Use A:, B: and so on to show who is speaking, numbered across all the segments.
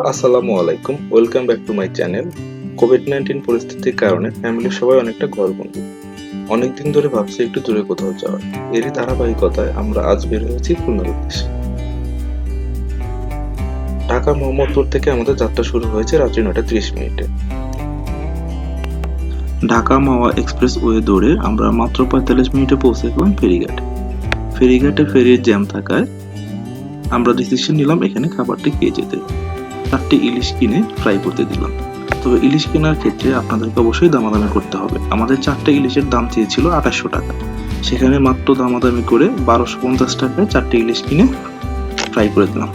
A: আসসালামু আলাইকুম, welcome back to my channel. Covid nineteen পরিস্থিতির কারণে ফ্যামিলির সবাই অনেকটা ঘরবন্দি অনেকদিন ধরে ভাবছি একটু দূরে কোথাও যাওয়ার। এরই ধারাবাহিকতায় আমরা আজ বের হয়েছি খুলনার উদ্দেশ্যে। ঢাকা মোহাম্মদপুর থেকে আমাদের যাত্রা শুরু হয়েছে রাত্রি নটা ত্রিশ মিনিটে। ঢাকা মাওয়া এক্সপ্রেস ওয়ে দৌড়ে আমরা মাত্র পঁয়তাল্লিশ মিনিটে পৌঁছে গেলাম ফেরিঘাটে। ফেরিঘাটে ফেরির জ্যাম থাকায় আমরা ডিসিশন নিলাম এখানে খাবারটি খেয়ে যেতে। চারটি ইলিশ কিনে ফ্রাই করতে দিলাম। তবে ইলিশ কেনার ক্ষেত্রে আপনাদেরকে অবশ্যই দামাদামি করতে হবে। আমাদের চারটে ইলিশের দাম চেয়েছিল আঠাশশো টাকা। সেখানে মাত্র দামাদামি করে বারোশো পঞ্চাশ টাকায় চারটে ইলিশ কিনে ফ্রাই করে দিলাম।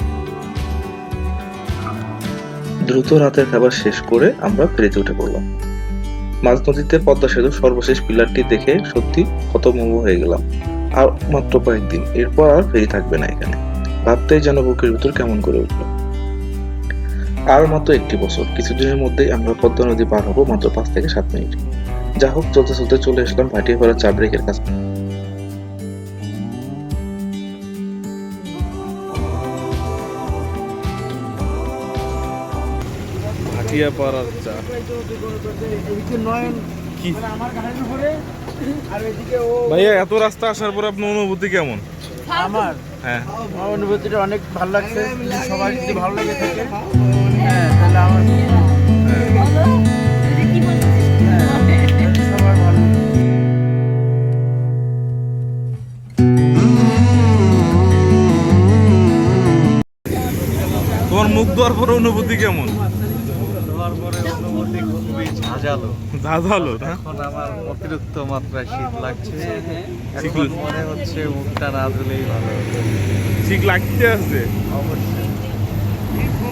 A: দ্রুত রাতের খাবার শেষ করে আমরা ফেরিতে উঠে পড়লাম। মাঝ নদীতে পদ্মা সেতুর সর্বশেষ পিলারটি দেখে সত্যি হতমম্ব হয়ে গেলাম। আর মাত্র কয়েকদিন, এরপর আর ফেরি থাকবে না এখানে। ভাবতেই যেন বুকের ভিতর কেমন করে উঠল। আর মাত্র একটি বছর। কিছুদিনের মধ্যেই আমরা পদ্মা নদী পার হব মাত্র পাঁচ থেকে সাত মিনিট। যা হোক চলতে চলতে চলে আসলাম ভাটিয়াপাড়া চা ব্রেকের কাছে।
B: ভাটিয়া পাড়ার চা।
C: এদিকে নয়ন
B: কি?
C: মানে আমার গাড়ির উপরে আর এদিকে ও
B: ভাইয়া এত রাস্তা আসার পর আপনার অনুভূতি কেমন?
C: আমার?
B: হ্যাঁ।
C: আমার অনুভূতিটা অনেক ভালো লাগছে। সবাই যদি ভালো লাগে থাকে।
B: পর অনুভূতি কেমন?
D: দেওয়ার পরে অনুভূতি খুবই ঝাঁঝালো।
B: ঝাঁঝালো না?
D: এখন আমার অতিরিক্ত মাত্রায় শীত লাগছে। এখন মনে হচ্ছে মুখটা না ধুলেই ভালো হতো।
B: লাগতে আছে?
D: অবশ্যই।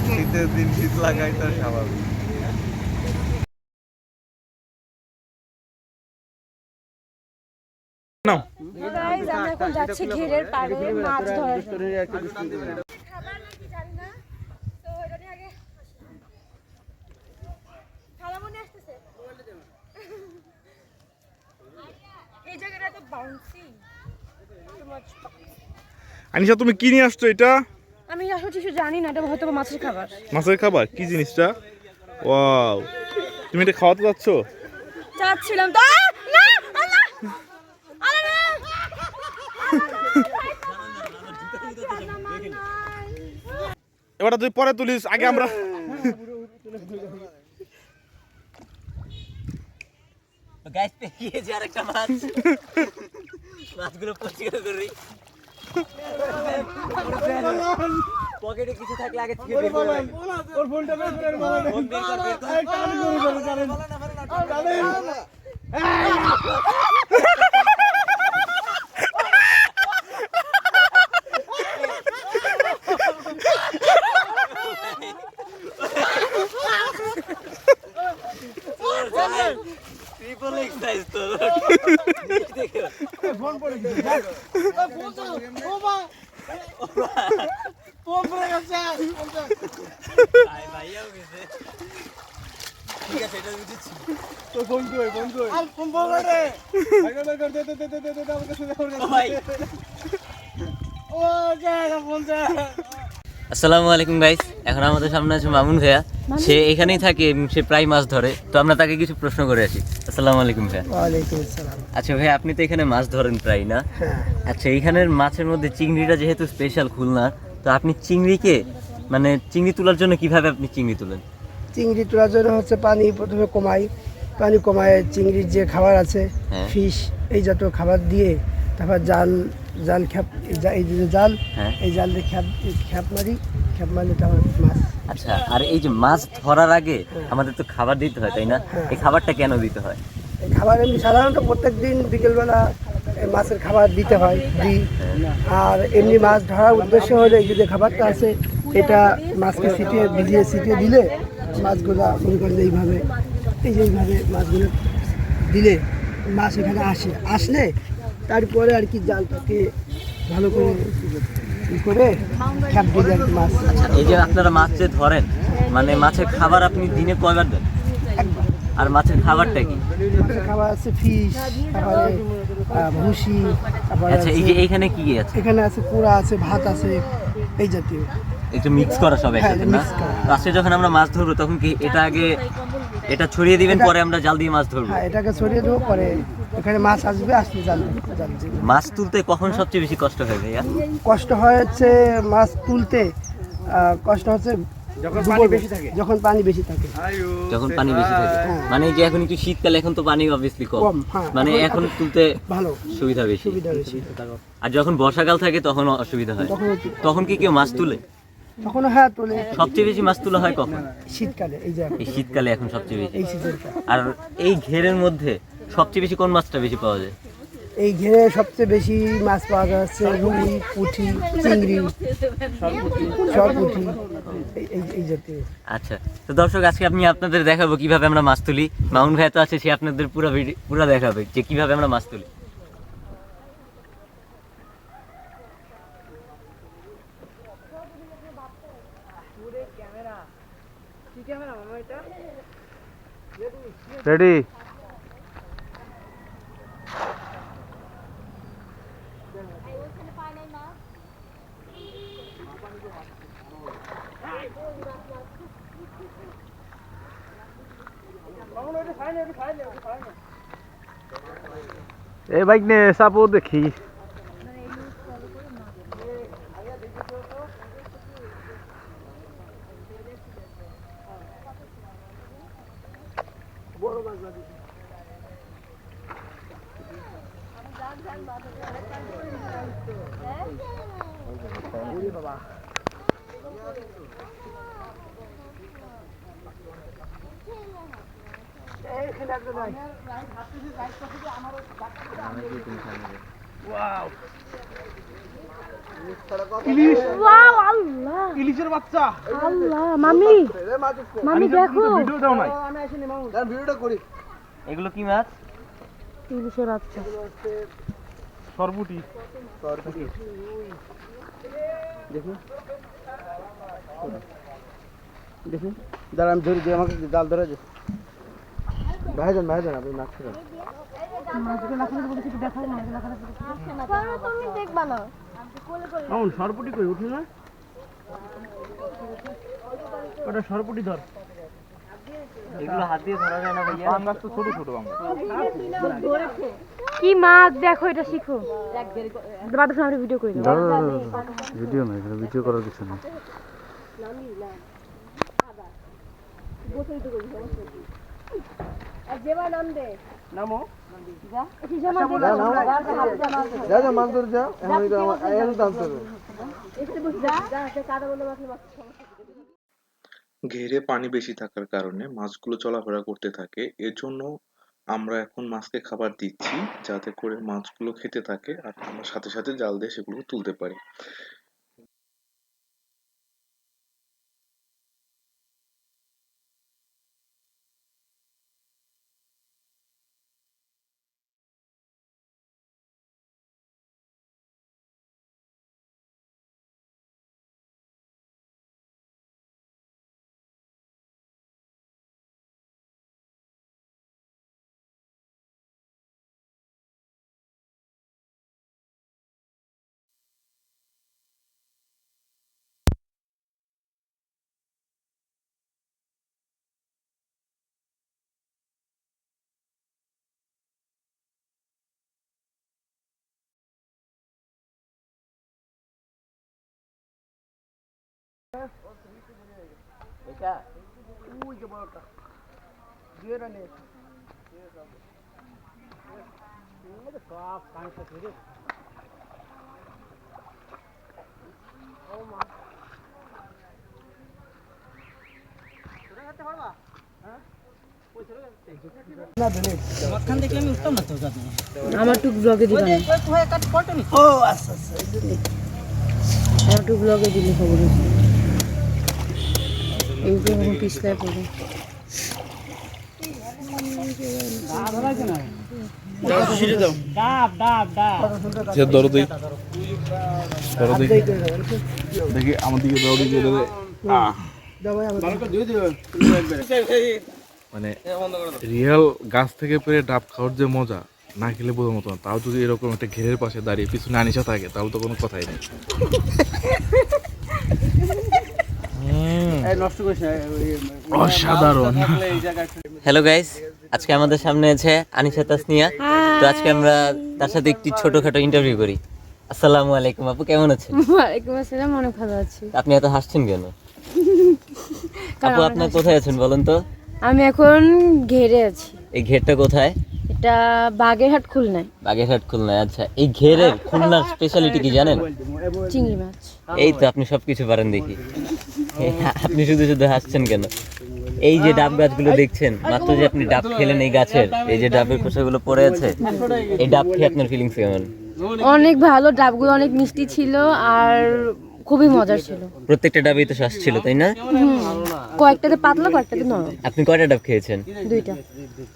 D: শীতের দিন শীত লাগাই তো স্বাভাবিক।
B: নাও।
E: আমরা এখন যাচ্ছি ঘেরের পাড়ে মাছ ধরার
F: খাবার নাকি জানি না তো এটা নিয়ে আগে খালামনি আসতেছে এই জায়গাটা তো বাউন্সি
B: আনিশা তুমি কি নিয়ে আসছো এটা?
E: আমি আসলে কিছু জানি না এটা হয়তো মাছের খাবার।
B: মাছের খাবার? কি জিনিসটা? ওয়াও। তুমি এটা খাওয়াতে যাচ্ছ?
E: চাচ্ছিলাম তো! না! আল্লাহ! আল্লাহ
B: এবারটা তুই পরে তুলিস আগে আমরা
G: গাছ পেয়ে আর আরেকটা মাছ মাছগুলো পরিষ্কার করি পকেটে কিছু থাকলে আগে থেকে বের করে রাখি। ফোন বের কর, বের কর। Triple exercise তো। দেখো। ভাই, ভাইয়াও গেছে। ঠিক আছে, এটা বুঝেছি। ও ভাই। আসসালামু আলাইকুম গাইস এখন আমাদের সামনে আছে মামুন ভাইয়া। সে এখানেই থাকে সে প্রায় মাছ ধরে। তো আমরা তাকে কিছু প্রশ্ন করে আসি। আসসালামু আলাইকুম ভাইয়া। আচ্ছা ভাই আপনি তো এখানে মাছ ধরেন প্রায় না?
C: হ্যাঁ।
G: আচ্ছা এইখানের মাছের মধ্যে চিংড়িটা যেহেতু স্পেশাল খুলনার তো আপনি চিংড়িকে মানে চিংড়ি তোলার জন্য কীভাবে আপনি চিংড়ি তোলেন?
H: চিংড়ি তোলার জন্য হচ্ছে পানি প্রথমে কমাই। পানি কমায় চিংড়ির যে খাবার আছে
G: হ্যাঁ।
H: ফিশ এই জাতীয় খাবার দিয়ে তারপর জাল জাল খ্যাপ এই যে জাল
G: হ্যাঁ।
H: এই জাল দিয়ে খ্যাপ খ্যাপ মারি খ্যাপ মারলে তারপর মাছ।
G: আচ্ছা আর এই যে মাছ ধরার আগে আমাদের তো খাবার দিতে হয় তাই না? এই খাবারটা কেন দিতে হয়?
H: এই খাবার এমনি সাধারণত প্রত্যেক দিন বিকেলবেলা মাছের খাবার দিতে হয় দিই। আর এমনি মাছ ধরার উদ্দেশ্য হলে এই যে খাবারটা আছে এটা মাছকে ছিটিয়ে ভিজিয়ে ছিটিয়ে দিলে মাছগুলো মনে করেন এইভাবে এই যে এইভাবে মাছগুলো দিলে মাছ এখানে আসে। আসলে তারপরে আর কি জালটাকে ভালো করে ই করে খ্যাপ দিলে আর কি মাছ।
G: এই যে আপনারা মাছ যে ধরেন মানে মাছের খাবার আপনি দিনে কয়বার দেন? আর মাছের খাবারটা কি?
H: খাবার আছে ফিশ তারপরে ভুসি
G: আচ্ছা এই যে এইখানে কি আছে?
H: এখানে আছে পোড়া আছে ভাত আছে এই জাতীয়।
G: একটু মিক্স করা সব একসাথে না। লাস্টে যখন আমরা মাছ ধরবো তখন কি এটা আগে এটা ছড়িয়ে দিবেন পরে আমরা জাল দিয়ে মাছ ধরবো?
H: হ্যাঁ এটাকে ছড়িয়ে দেবো পরে এখানে মাছ আসবে জাল জাল
G: মাছ তুলতে কখন সবচেয়ে বেশি কষ্ট হয় ভাইয়া?
H: কষ্ট হয় হচ্ছে মাছ তুলতে কষ্ট হচ্ছে
C: যখন পানি বেশি থাকে।
H: যখন পানি বেশি থাকে।
G: যখন পানি বেশি থাকে। মানে যে এখন একটু শীতকালে এখন তো পানি অবভিয়াসলি কম।
H: কম, হ্যাঁ।
G: মানে
H: এখন-
G: তুলতে
H: ভালো
G: সুবিধা বেশি। আর যখন বর্ষাকাল থাকে তখন অসুবিধা হয়।
H: তখন
G: কি কেউ মাছ তুলে?
H: তখন হ্যাঁ তোলে।
G: সবচেয়ে বেশি মাছ তোলা হয় কখন?
H: শীতকালে এই যে
G: এই শীতকালে এখন সবচেয়ে বেশি। আর এই ঘেরের মধ্যে সবচেয়ে বেশি কোন মাছটা বেশি পাওয়া যায়?
H: এই ঘেরে সবচেয়ে বেশি মাছ পাওয়া যাচ্ছে রুই পুঁটি চিংড়ি সরপুঁটি এই- এই এই জাতীয়।
G: আচ্ছা তো দর্শক আজকে আমি আপনাদের দেখাবো কীভাবে আমরা মাছ তুলি। মামুন ভাই তো আছে সে আপনাদের পুরো ভিডিও পুরো দেখাবে যে কীভাবে আমরা মাছ তুলি।
C: রেডি এই বাইক নে চাপো দেখি
E: ওয়াও আল্লাহ।
C: ইলিশের বাচ্চা।
E: আল্লাহ মামি। মামি দেখো।
C: ভিডিও দাও নাই।
G: এগুলো কি মাছ?
E: ইলিশের বাচ্চা।
C: সরপুটি
H: দেখুন দাঁড়া আমি ধরে দিই আমাকে জাল ধরে দে। ভাইজান ভাইজান আপনি মাছ খেলেন
F: তুমি দেখবা না
C: মামুন সরপুটি কই? উঠে না? ওটা সরপুটি ধর।
G: এগুলো হাত দিয়ে ধরা যায় না ভাইয়া।
C: পাঙ্গাস তো ছোট ছোট
E: কি মাছ দেখো এটা শিখো। বাদ আমরা ভিডিও করি
C: ভিডিও না ভিডিও করার কিছু নেই।
H: নামো
A: ঘেরে পানি বেশি থাকার কারণে মাছগুলো চলাফেরা করতে থাকে। এর জন্য আমরা এখন মাছকে খাবার দিচ্ছি যাতে করে মাছগুলো খেতে থাকে আর আমরা সাথে সাথে জাল দিয়ে সেগুলো তুলতে পারি।
H: ওই যে বড়টা। দুয়েরা নিয়ে। সব পানিটা ধরে
E: আমার টুক ব্লগে দিবা
H: ও আচ্ছা আচ্ছা
E: আমার টুক ব্লগে দিলে খবর আছে এই যে এখন পিছলায় পড়ে।
B: সে ধরো দিই ধরো দিই দেখি আমার দিকে
H: আমাকে।
B: মানে রিয়েল গাছ থেকে পেরে ডাব খাওয়ার যে মজা না খেলে বোঝার মতো না। তাও যদি এরকম একটা ঘেরের পাশে দাঁড়িয়ে পিছনে আনিসা থাকে তাহলে তো কোনো কথাই নেই
C: এই নষ্ট করিস না ওই-
B: অসাধারণ
G: হ্যালো গাইস আজকে আমাদের সামনে আছে আনিশা তাসনিয়া তো আজকে আমরা তার সাথে একটি ছোটখাটো ইন্টারভিউ করি আসসালামু আলাইকুম আপু কেমন আছেন
E: ওয়ালাইকুম আসসালাম অনেক ভালো আছি
G: আপনি এত হাসছেন কেন আপু আপনার কোথায় আছেন বলুন তো
E: আমি এখন ঘেরে আছি
G: এই ঘেরটা কোথায়
E: এটা বাগেরহাট খুলনায়
G: বাগেরহাট খুলনায় আচ্ছা এই ঘেরের খুলনার স্পেশালিটি কি জানেন
E: চিংড়ি মাছ
G: এই তো আপনি সবকিছু পারেন দেখি আপনি শুধু শুধু হাসছেন কেন? এই যে ডাব গাছগুলো দেখছেন, মাত্র যে আপনি ডাব খেলেন এই গাছের, এই যে ডাবের খোসাগুলো পড়ে আছে, এই ডাব খেয়ে আপনার ফিলিংস কেমন?
E: অনেক ভালো, ডাবগুলো অনেক মিষ্টি ছিল, আর খুবই মজার ছিল।
G: প্রত্যেকটা ডাবেই তো শ্বাস ছিল তাই না?
E: কয়েকটাতে পাতলা কয়েকটাতে নরম।
G: আপনি কয়টা ডাব খেয়েছেন?
E: দুইটা।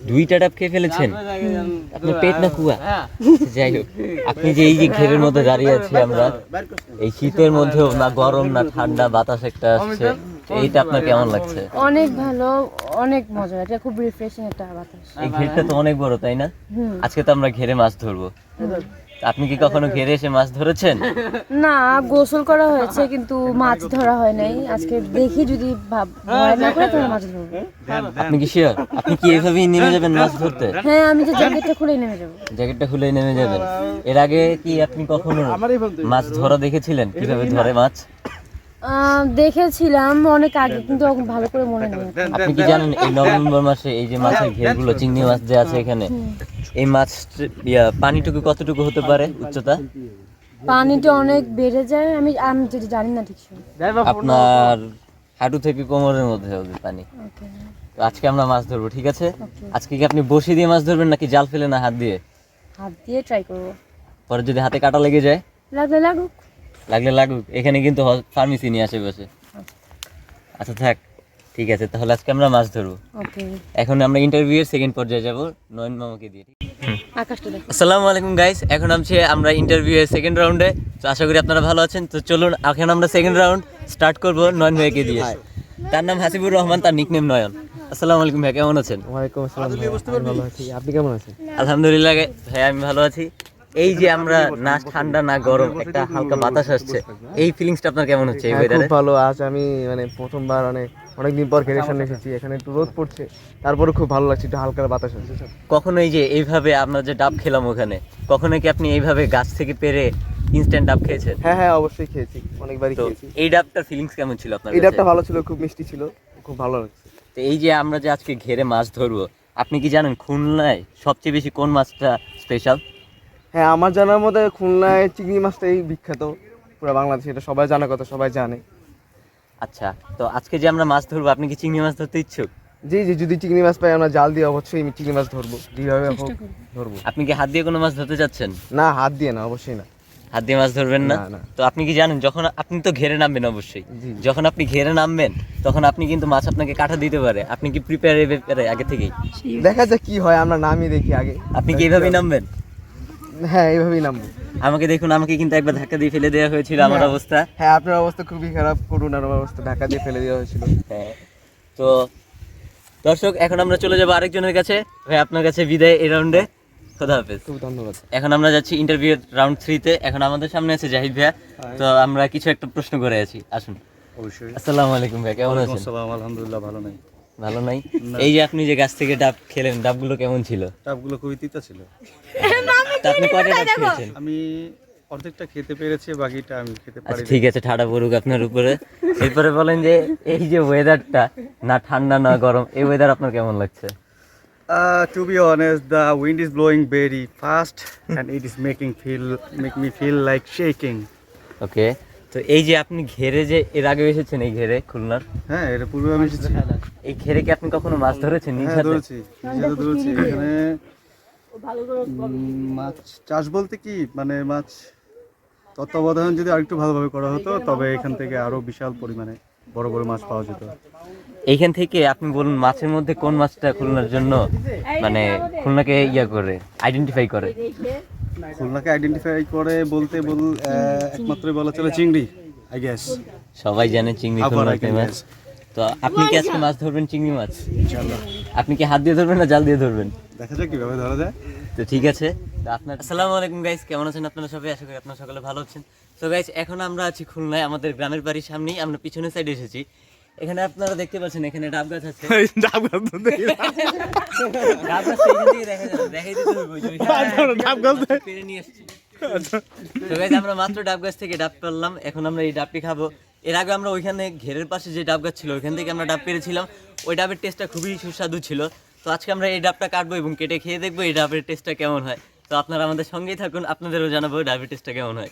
G: দুইটা ডাব খেয়ে ফেলেছেন? আপনার পেট না কুয়া? যাই হোক আপনি যে এই যে ঘেরের মধ্যে দাঁড়িয়ে আছি আমরা এই শীতের মধ্যেও না গরম না ঠান্ডা বাতাস একটা আসছে। এইটা আপনার কেমন লাগছে?
E: অনেক ভালো অনেক মজা এটা খুব রিফ্রেশিং একটা বাতাস।
G: এই ঘেরটা তো অনেক বড় তাই না? আজকে তো আমরা ঘেরে মাছ ধরবো। আপনি কি কখনো ঘেরে এসে মাছ ধরেছেন?
E: না গোসল করা হয়েছে কিন্তু মাছ ধরা হয় নাই। আজকে দেখি যদি ভাব ভয় না করে তাহলে মাছ ধরবো।
G: আপনি কি শিওর? আপনি কি এভাবেই নেমে যাবেন মাছ ধরতে?
E: হ্যাঁ আমি যে জ্যাকেটটা খুলে নেমে যাব।
G: জ্যাকেটটা খুলে নেমে যাবেন। এর আগে কি আপনি কখনো মাছ ধরা দেখেছিলেন? কীভাবে ধরে মাছ?
E: দেখেছিলাম অনেক আগে কিন্তু ভালো করে মনে নেই।
G: আপনি কি জানেন এই নভেম্বর মাসে এই যে মাছের ঘেরগুলো চিংড়ি মাছ যে আছে এখানে এই মাছ পানিটুকু কতটুকু হতে পারে উচ্চতা?
E: পানিটা অনেক বেড়ে যায় আমি আমি যেটা জানি না ঠিক
G: আপনার হাঁটু থেকে কোমরের মধ্যে হবে পানি। আজকে আমরা মাছ ধরবো ঠিক আছে? আজকে কি আপনি বসি দিয়ে মাছ ধরবেন নাকি জাল ফেলে না হাত দিয়ে?
E: হাত দিয়ে ট্রাই করব।
G: পরে যদি হাতে কাটা লেগে যায়?
E: লাগলে লাগুক।
G: লাগলে লাগুক এখানে কিন্তু ফার্মেসি নিয়ে আসে বসে। আচ্ছা থাক ঠিক আছে তাহলে আজকে আমরা মাছ ধরবো। এখন আমরা ইন্টারভিউ এর সেকেন্ড পর্যায়ে যাব নয়ন মামাকে দিয়ে আসসালামু আলাইকুম গাইস এখন আমছে আমরা ইন্টারভিউ এর সেকেন্ড রাউন্ডে তো আশা করি আপনারা ভালো আছেন তো চলুন এখন আমরা সেকেন্ড রাউন্ড স্টার্ট করব নয়ন ভাইকে দিয়ে। তার নাম হাসিবুর রহমান তার নিকনেম নয়ন। আসসালামু আলাইকুম ভাই কেমন আছেন?
C: ওয়ালাইকুম আসসালাম ভালো আছি। আপনি কেমন আছেন?
G: আলহামদুলিল্লাহ ভাই আমি ভালো আছি। এই যে আমরা না ঠান্ডা না গরম একটা হালকা বাতাস আসছে। এই ফিলিংসটা আপনার কেমন হচ্ছে এই
C: হ্যাঁ, খুব ভালো। আজ আমি মানে প্রথমবার অনেক অনেকদিন পর ঘেরের সামনে এসেছি। এখানে একটু রোদ পড়ছে তারপরে খুব ভালো লাগছে একটু হালকা বাতাস আছে
G: কখনো এই যে এইভাবে আমরা যে ডাব খেলাম ওখানে কখনো কি আপনি এইভাবে গাছ থেকে পেরে ইনস্ট্যান্ট ডাব খেয়েছেন?
C: হ্যাঁ হ্যাঁ অবশ্যই খেয়েছি অনেকবারই খেয়েছি।
G: এই ডাবটার ফিলিংস কেমন ছিল আপনার
C: এই? ডাবটা ভালো ছিল খুব মিষ্টি ছিল খুব ভালো লাগছে।
G: তো এই যে আমরা যে আজকে ঘেরে মাছ ধরবো আপনি কি জানেন খুলনায় সবচেয়ে বেশি কোন মাছটা স্পেশাল
C: হ্যাঁ আমার জানার মধ্যে খুলনায় চিংড়ি মাছটাই বিখ্যাত পুরো বাংলাদেশে এটা সবাই জানার কথা সবাই জানে।
G: আচ্ছা তো আজকে যে আমরা মাছ ধরবো আপনি কি চিংড়ি মাছ ধরতে ইচ্ছুক?
C: জি জি যদি চিংড়ি মাছ পাই আমরা জাল দিয়ে অবশ্যই আমি চিংড়ি মাছ ধরবো যেভাবে হোক ধরবো।
G: আপনি কি হাত দিয়ে কোনো মাছ ধরতে চাচ্ছেন
C: না হাত দিয়ে না অবশ্যই না।
G: হাত দিয়ে মাছ ধরবেন না?
C: না, না।
G: তো আপনি কি জানেন যখন আপনি তো ঘেরে নামবেন অবশ্যই।
C: জি।
G: যখন আপনি ঘেরে নামবেন তখন আপনি কিন্তু মাছ আপনাকে কাটা দিতে পারে। আপনি কি প্রিপেয়ার আগে থেকেই?
C: দেখা যাক কি হয় আমরা নামিয়ে দেখি আগে।
G: আপনি কি এইভাবেই নামবেন?
C: হ্যাঁ এইভাবেই নামবো।
G: আমাকে দেখুন আমাকে কিন্তু একবার ধাক্কা দিয়ে ফেলে দেওয়া হয়েছিল আমার অবস্থা।
C: হ্যাঁ আপনার অবস্থা খুবই খারাপ করুন আর আমার অবস্থা ঢাকা দিয়ে ফেলে দেওয়া হয়েছিল।
G: হ্যাঁ তো দর্শক এখন আমরা চলে যাব আরেকজনের কাছে। ভাই আপনার কাছে বিদায় এই রাউন্ডে। খোদা হাফেজ।
C: খুব ধন্যবাদ।
G: এখন আমরা যাচ্ছি ইন্টারভিউ রাউন্ড থ্রিতে এখন আমাদের সামনে আছে জাহিদ ভাইয়া। তো আমরা কিছু একটা প্রশ্ন করে আছি। আসুন।
D: অবশ্যই।
G: আসসালামু আলাইকুম ভাই কেমন আছেন?
D: আসসালাম আলহামদুলিল্লাহ ভালো নাই।
G: ভালো নাই? এই যে আপনি যে গাছ থেকে ডাব খেলেন ডাবগুলো কেমন ছিল?
D: টাপগুলো খুবই তিতা ছিল।
G: আপনি খেয়েছেন?
D: আমি অর্ধেকটা খেতে পেরেছি বাকিটা আমি খেতে
G: আচ্ছা
D: পারি
G: ঠিক আছে ঠাডা পড়ুক আপনার উপরে। এরপরে বলেন যে এই যে ওয়েদারটা না ঠান্ডা না গরম এই ওয়েদার আপনার কেমন লাগছে?
D: To be honest the wind is blowing very fast and it is making feel make me feel like shaking
G: okay তো এই যে আপনি ঘেরে যে এর আগে এসেছেন এই ঘেরে খুলনার?
D: হ্যাঁ এটা পূর্বে আমি এসেছি।
G: এই ঘেরে কি আপনি কখনো মাছ ধরেছেন নিজ
D: হ্যাঁ ধরেছি নিজে ধরেছি। এখানে মাছ চাষ বলতে কি? মানে মাছ তত্ত্বাবধান যদি আরেকটু ভালোভাবে করা হতো তবে এখান থেকে আরও বিশাল পরিমাণে বড় বড় মাছ পাওয়া যেত।
G: এইখান থেকে আপনি বলুন মাছের মধ্যে কোন মাছটা খুলনার জন্য মানে খুলনাকে ইয়া করে আইডেন্টিফাই করে?
D: খুলনাকে আইডেন্টিফাই করে বলতে বল আহ, একমাত্রই বলা চলে চিংড়ি আই গেস
G: সবাই জানে চিংড়ি খুলনার ফেমাস তো আপনি কি আজকে মাছ ধরবেন চিংড়ি মাছ?
D: ইনশাআল্লাহ।
G: আপনি কি হাত দিয়ে ধরবেন না জাল দিয়ে ধরবেন?
D: দেখা যাক কীভাবে ধরা যায়।
G: তো ঠিক আছে তো আপনার আসসালামু আলাইকুম গাইস কেমন আছেন আপনারা সবাই? আশা করি আপনারা সকলে ভালো আছেন। তো গাইস এখন আমরা আছি খুলনায় আমাদের গ্রামের বাড়ির সামনেই আমরা পিছনের সাইডে এসেছি। এখানে আপনারা দেখতে পাচ্ছেন এখানে ডাব গাছ আছে।
B: ডাব গাছ তো দেখি
G: ডাব গাছ থেকে দেখা যাচ্ছে দেখাই দিতে হবে
B: আচ্ছা, ডাব গাছ
G: পেরে নিয়ে এসেছি তো guys, আমরা মাত্র ডাব গাছ থেকে ডাব পেলাম এখন আমরা এই ডাবটি খাব। এর আগে আমরা ওইখানে ঘেরের পাশে যে ডাব গাছ ছিল ওইখান থেকে আমরা ডাব পেরেছিলাম। ওই ডাবের টেস্টটা খুবই সুস্বাদু ছিল। তো আজকে আমরা এই ডাবটা কাটবো এবং কেটে খেয়ে দেখব এই ডাবের টেস্টটা কেমন হয়। তো আপনারা আমাদের সঙ্গেই থাকুন আপনাদেরও জানাব ডাবের টেস্টটা কেমন হয়।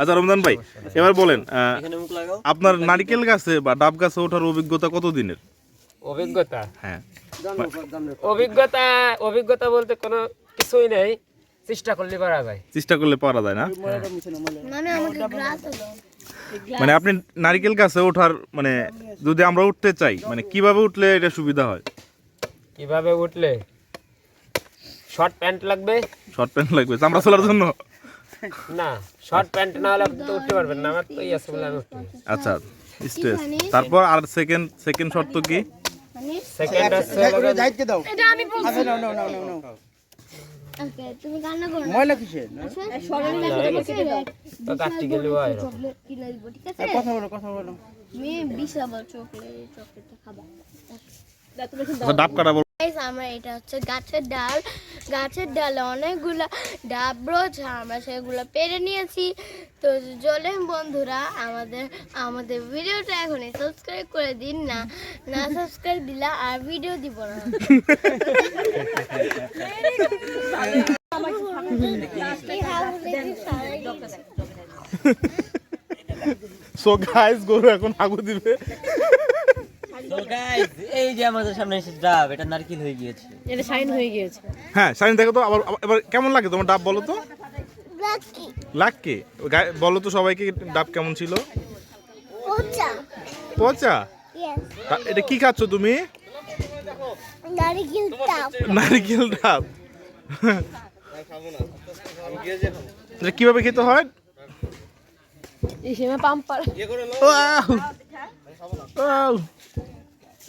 B: আচ্ছা রমজান ভাই এবার বলেন আহ,
G: এখানে মুখ লাগাও।
B: আপনার নারিকেল গাছে বা ডাব গাছে ওঠার অভিজ্ঞতা কত দিনের
I: অভিজ্ঞতা?
B: হ্যাঁ।
I: অভিজ্ঞতা অভিজ্ঞতা বলতে কোনো কিছুই নেই। চেষ্টা করলে পারা যায়।
B: চেষ্টা করলে পারা যায় না?
F: মানে আমাকে গ্লাস হলো।
B: মানে আপনি নারিকেল গাছে ওঠার মানে যদি আমরা উঠতে চাই মানে কীভাবে উঠলে এটা সুবিধা হয়?
I: কীভাবে উঠলে? শর্ট প্যান্ট লাগবে?
B: শর্ট প্যান্ট লাগবে চামড়া চলার জন্য?
I: না শর্ট প্যান্ট না হলে আপনি তো উঠতে পারবেন না আমার তো এই আছে বলে আমি উঠতে
B: আচ্ছা স্ট্রেস তারপর আর সেকেন্ড সেকেন্ড শর্ত কি?
I: সেকেন্ড হচ্ছে হলো
C: দাও।
F: এটা আমি বলছি।
C: আচ্ছা
F: তুমি কান্না করো না
C: ময়লা কিসের?
I: কাটতে গেলে হয়
F: আছে?
C: কথা বলো কথা বলো।
B: আচ্ছা, ডাব কাটা
F: আমরা এটা হচ্ছে গাছের ডাল। গাছের ডালে অনেকগুলা ডাব রয়েছে আমরা সেগুলো পেরে নিয়েছি। তো চলেন বন্ধুরা, আমাদের আমাদের ভিডিওটা এখনই সাবস্ক্রাইব করে দিন না। না সাবস্ক্রাইব দিলা আর ভিডিও দিব না।
B: সো গাইস গরু এখন আগু দিবে।
G: তো এই যে আমাদের সামনে এসে ডাব এটা নারকেল হয়ে গিয়েছে।
E: এটা শাইন হয়ে গিয়েছে।
B: হ্যাঁ শাইন দেখো তো আবার এবার কেমন লাগে তোমার ডাব বলো তো? লাকি। বলো তো সবাইকে ডাব কেমন ছিল? পচা। এটা কি খাচ্ছ তুমি? নারকেল ডাব। এটা কীভাবে খেতে হয়?
E: এই পাম্পার!